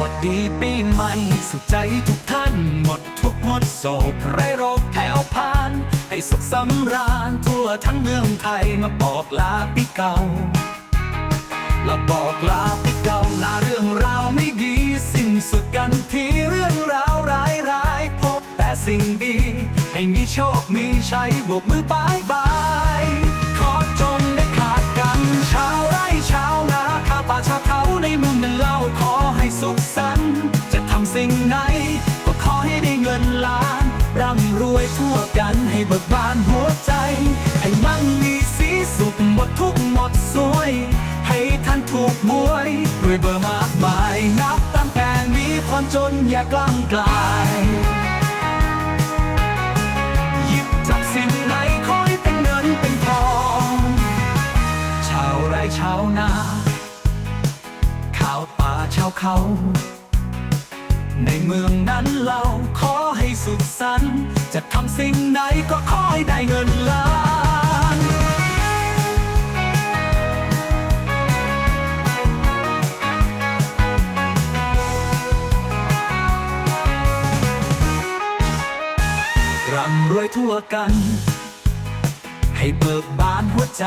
วัสดีปีใหม่ สุขใจทุกท่าน หมดทุกหมดโศกไร้โรคแผ่วพาน ให้สุขสำราญทั่วทั้งเมืองไทยมาบอกลาปีเก่าและบอกลาปีเก่าลาเรื่องราวไม่ดี สิ้นสุดกันที่เรื่องราวร้ายร้ายๆพบแต่สิ่งดี ให้มีโชคมีชัยบวกมือบายบายขอจงได้ขาดกันชาวไร่ชาวนาข้าป่าชาเขาในเมืองนั้น ร่ำรวยทั่วกันให้เบิกบานหัวใจ ให้มั่งมีสีสุขหมดทุกหมดสวย ให้ท่านถูกหวยด้วยเบอร์มากมาย นับตั้งแต่มีความจนอย่ากล้ำกลายหยิบจับสิ่งไหนขอให้เป็นเงินเป็นทองชาวไร่ชาวนาข้าวป่าชาวเขาในเมืองนั้นเราขอให้ จะทำสิ่งไหนก็ขอให้ได้เงินล้านร่ำรวยทั่วกัน ให้เบิกบานหัวใจ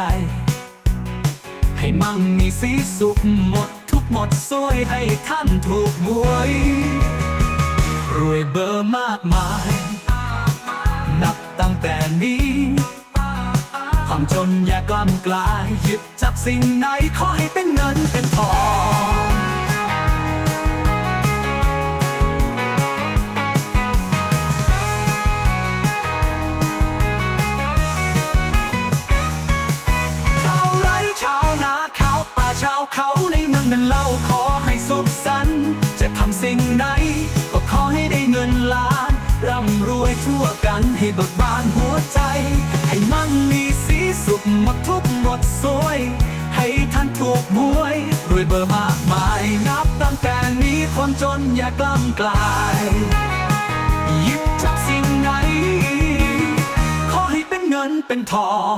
ให้มั่งมีสีสุขหมดทุกหมดสวยให้ท่านถูกหวยรวยเบอร์มากมาย นับตั้งแต่นี้ความจนอย่ากล้ำกลายหยิบจับสิ่งไหนขอให้เป็นเงินเป็นทองชาวไร่ชาวนาข้าป่าชาวเขาในเมืองนั้นเล่าขอ วยทั่วกันให้เบิกบานหัวใจ ให้มั่งมีสีสุขหมดทุกหมดสวย ให้ท่านถูกหวยรวยเบอร์มากมายนับตั้งแต่นี้คนจนอย่ากล้ำกลายยิบจับสิ่งไหนขอให้เป็นเงินเป็นทอง